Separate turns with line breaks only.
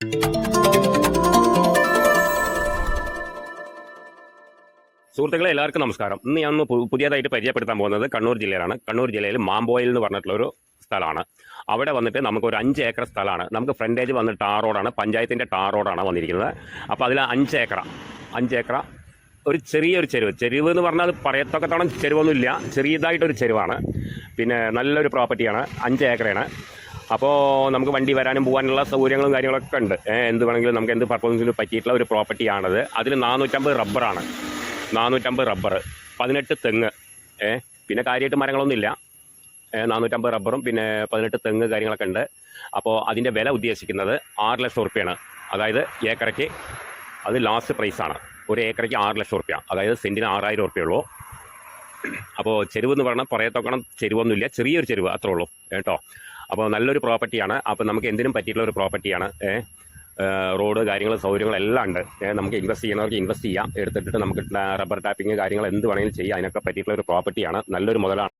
സുഹൃത്തുക്കളെ എല്ലാവർക്കും നമസ്കാരം. ഇന്ന് ഞാൻ പുതിയതായിട്ട് പരിചയപ്പെടുത്താൻ പോകുന്നത് കണ്ണൂർ ജില്ലയിലാണ്. കണ്ണൂർ ജില്ലയിൽ മാമ്പോയിൽ എന്ന് പറഞ്ഞിട്ടുള്ള ഒരു സ്ഥലമാണ്. അവിടെ വന്നിട്ട് നമുക്ക് ഒരു അഞ്ച് ഏക്കർ സ്ഥലമാണ്. നമുക്ക് ഫ്രണ്ടേജ് വന്നിട്ട് ടാർ റോഡാണ്. പഞ്ചായത്തിന്റെ ടാർ റോഡാണ് വന്നിരിക്കുന്നത്. അപ്പോൾ അതിൽ അഞ്ച് ഏക്കർ അഞ്ച് ഏക്കറ. ഒരു ചെറിയൊരു ചെരുവ്. ചെരുവ് എന്ന് പറഞ്ഞാൽ പറയത്തക്കത്തോളം ചെരുവൊന്നുമില്ല. ചെറിയതായിട്ടൊരു ചെരുവാണ്. പിന്നെ നല്ലൊരു പ്രോപ്പർട്ടിയാണ്. അഞ്ച് ഏക്കറയാണ് അപ്പോൾ നമുക്ക് വണ്ടി വരാനും പോകാനുള്ള സൗകര്യങ്ങളും കാര്യങ്ങളൊക്കെ ഉണ്ട്. എന്ത് വേണമെങ്കിലും നമുക്ക് എന്ത് പെർഫോമൻസിന് പറ്റിയിട്ടുള്ള ഒരു പ്രോപ്പർട്ടിയാണത് അതിൽ നാനൂറ്റമ്പത് റബ്ബറാണ് നാനൂറ്റമ്പത് റബ്ബർ പതിനെട്ട് തെങ്ങ്. പിന്നെ കാര്യമായിട്ട് മരങ്ങളൊന്നുമില്ല. നാനൂറ്റമ്പത് റബ്ബറും പിന്നെ പതിനെട്ട് തെങ്ങ് കാര്യങ്ങളൊക്കെ ഉണ്ട്. അപ്പോൾ അതിന്റെ വില ഉദ്ദേശിക്കുന്നത് ആറ് ലക്ഷം റുപ്യാണ് അതായത് ഏക്കറയ്ക്ക് അത് ലാസ്റ്റ് പ്രൈസാണ് ഒരു ഏക്കറയ്ക്ക് ആറ് ലക്ഷം റുപ്യ അതായത് സെന്റിന് ആറായിരം റുപ്യ ഉള്ളൂ. അപ്പോൾ ചെരുവ് എന്ന് പറഞ്ഞാൽ പറയത്തൊക്കെ ചെരുവൊന്നുമില്ല. ചെറിയൊരു ചെരുവ് അത്രേ ഉള്ളൂ. കേട്ടോ? അപ്പോൾ നല്ലൊരു പ്രോപ്പർട്ടിയാണ് അപ്പോൾ നമുക്ക് എന്തിനും പറ്റിയിട്ടുള്ള ഒരു പ്രോപ്പർട്ടിയാണ് റോഡ് കാര്യങ്ങൾ സൗകര്യങ്ങൾ എല്ലാം ഉണ്ട്. നമുക്ക് ഇൻവെസ്റ്റ് ചെയ്യുന്നവർക്ക് ഇൻവെസ്റ്റ് ചെയ്യാം. എടുത്തിട്ട് നമുക്ക് റബ്ബർ ടാപ്പിംഗ് കാര്യങ്ങൾ എന്ത് വേണമെങ്കിലും ചെയ്യാം. അതിനൊക്കെ പറ്റിയിട്ടുള്ള ഒരു പ്രോപ്പർട്ടിയാണ് നല്ലൊരു മുതലാണ്.